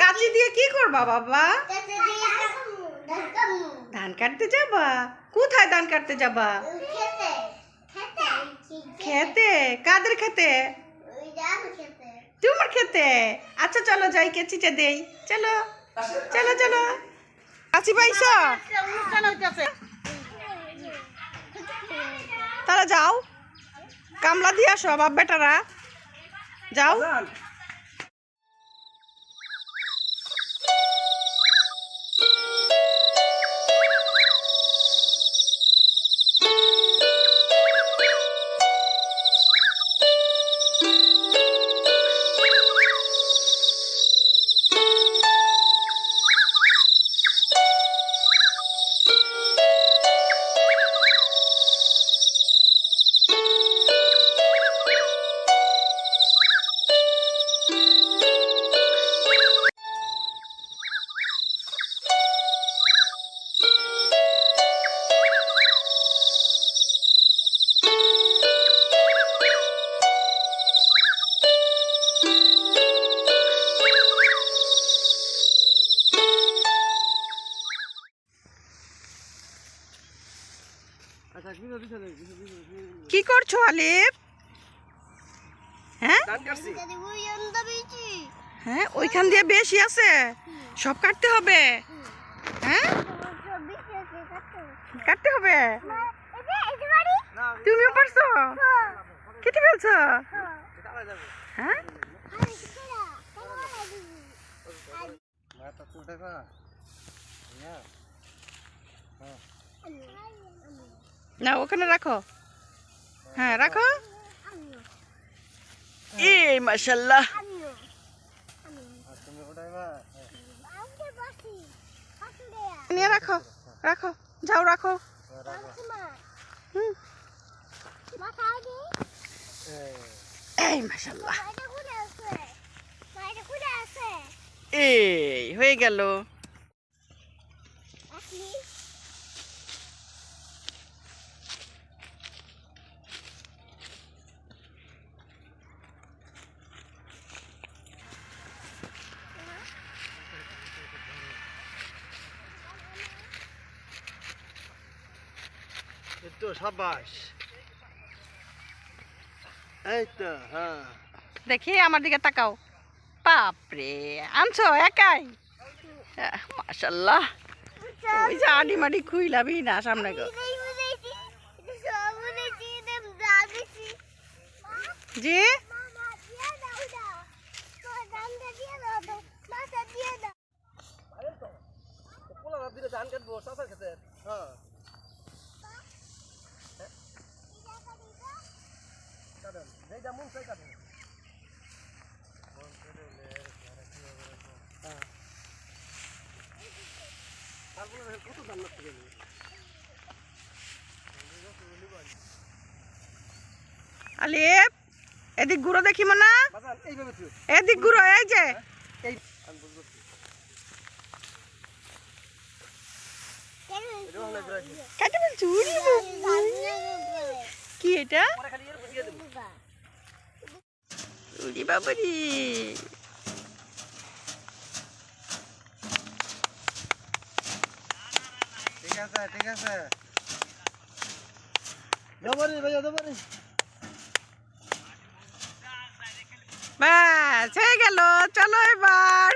কাঁচি দিয়ে কি করবা, বাবা? ধান কাটতে যাবা? কোথায় ধান কাটতে যাবা? খেতে। কাদের খেতে? তোমার খেতে। আচ্ছা চলো যাই কেচিটা দেই। চলো চলো চলো। কাচি পাইছো? তারা যাও। কামলা দিয়ে আসো বাপ বেটারা যাও কি করছ আলিফ? হ্যাঁ? হ্যাঁ ওইখান দিয়ে বেশি আছে? সব কাটতে হবে? হ্যাঁ? কাটতে হবে? তুমিও পারছ কেটে ফেলছো? হ্যাঁ। না ওখানে রাখো। হ্যাঁ রাখো। এই মাশাল্লাহ নিয়ে রাখো রাখো যাও রাখো। এই মাশাল্লাহ এই হয়ে গেল এই তো সাবাস। এই তো হ্যাঁ। দেখি আমার দিকে তাকাও। বাপরে আনছো একাই? মাশাল্লাহ ওই যে আডি মাডি খুইলাবি না সামনে গো। জি? ধান কাটবো চাষার হ্যাঁ। কাটেন যেইটা মন চাই কাটেন তারপরে কত দাম লাগতে গেলে আলিফ এদিক ঘুরো দেখি না বাজান এইভাবে তুই। এদিক ঘুরো এই যে। কাটে কি এটা? bubbly bubbly. ঠিক আছে ঠিক আছে দবারি ভাইয়া দবারি বাস হয়ে গেল চলো এবার